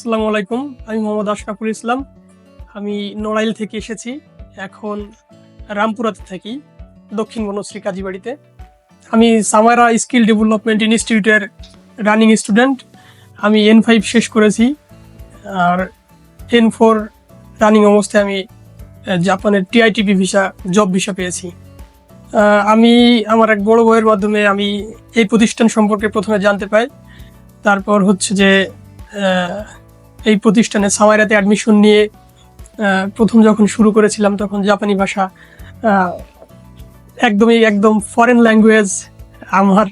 আসসালামু আলাইকুম, আমি মোহাম্মদ আশরাফুল ইসলাম। আমি নড়াইল থেকে এসেছি, এখন রামপুরাতে থাকি, দক্ষিণ বনশ্রী কাজীবাড়িতে। আমি সামারা স্কিল ডেভেলপমেন্ট ইনস্টিটিউটের রানিং স্টুডেন্ট। আমি এন ফাইভ শেষ করেছি, আর এন ফোর রানিং অবস্থায় আমি জাপানের টিআইটিপি ভিসা, জব ভিসা পেয়েছি। আমি, আমার এক বড় বইয়ের মাধ্যমে আমি এই প্রতিষ্ঠান সম্পর্কে প্রথমে জানতে পাই। তারপর হচ্ছে যে এই প্রতিষ্ঠানে সামাইরাতে অ্যাডমিশন নিয়ে প্রথম যখন শুরু করেছিলাম তখন জাপানি ভাষা একদমই একদম ফরেন ল্যাঙ্গুয়েজ আমার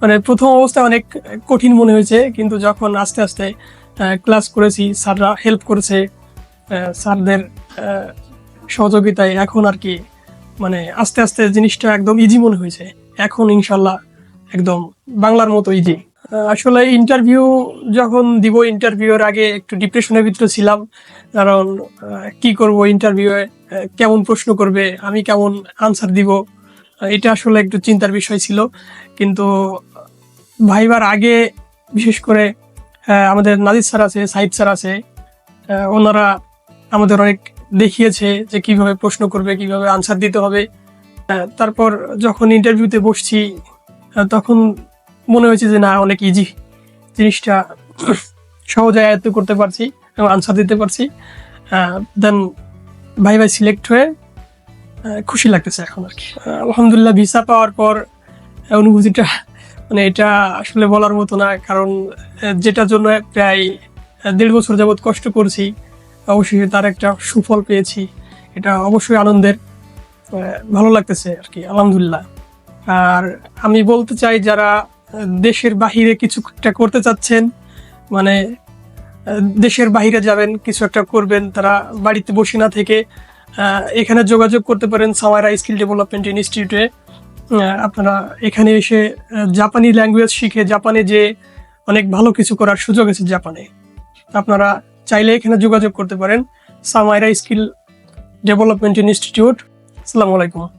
মানে প্রথম অবস্থায় অনেক কঠিন মনে হয়েছে, কিন্তু যখন আস্তে আস্তে ক্লাস করেছি, স্যাররা হেল্প করেছে স্যারদের সহযোগিতায় এখন আর কি মানে আস্তে আস্তে জিনিসটা একদম ইজি মনে হয়েছে। এখন ইনশাল্লাহ একদম বাংলার মতো ইজি আসলে ইন্টারভিউ যখন দিব ইন্টারভিউর আগে একটু ডিপ্রেশনের ভিতরে ছিলাম। কারণ কি করব ইন্টারভিউয়ে কেমন প্রশ্ন করবে? আমি কেমন আনসার দিব? এটা আসলে একটু চিন্তার বিষয় ছিল। কিন্তু, ভাইবার আগে, বিশেষ করে আমাদের নাজির স্যার আছে সাইদ স্যার আছে ওনারা আমাদের অনেক দেখিয়েছে যে কীভাবে প্রশ্ন করবে, কীভাবে আনসার দিতে হবে। তারপর যখন ইন্টারভিউতে বসছি তখন মনে হয়েছে যে না, অনেক ইজি জিনিসটা সহজে আয়ত্ত করতে পারছি এবং আনসার দিতে পারছি। দেন ভাই ভাই সিলেক্ট হয়ে খুশি লাগতেছে এখন আর কি। আলহামদুলিল্লাহ ভিসা পাওয়ার পর অনুভূতিটা মানে এটা আসলে বলার মতো না, কারণ যেটার জন্য প্রায় দেড় বছর যাবৎ কষ্ট করছি অবশ্যই তার একটা সুফল পেয়েছি, এটা অবশ্যই আনন্দের ভালো লাগতেছে আর কি, আলহামদুলিল্লাহ। আর আমি বলতে চাই, যারা দেশের বাহিরে কিছু একটা করতে চাচ্ছেন মানে দেশের বাহিরে যাবেন, কিছু একটা করবেন, তারা বাড়িতে বসে না থেকে এখানে যোগাযোগ করতে পারেন সামারা স্কিল ডেভেলপমেন্ট ইনস্টিটিউটে। আপনারা এখানে এসে জাপানি ল্যাঙ্গুয়েজ শিখে, জাপানে যে অনেক ভালো কিছু করার সুযোগ আছে জাপানে, আপনারা চাইলে এখানে যোগাযোগ করতে পারেন। Samaira skill development institute. আসসালামু আলাইকুম।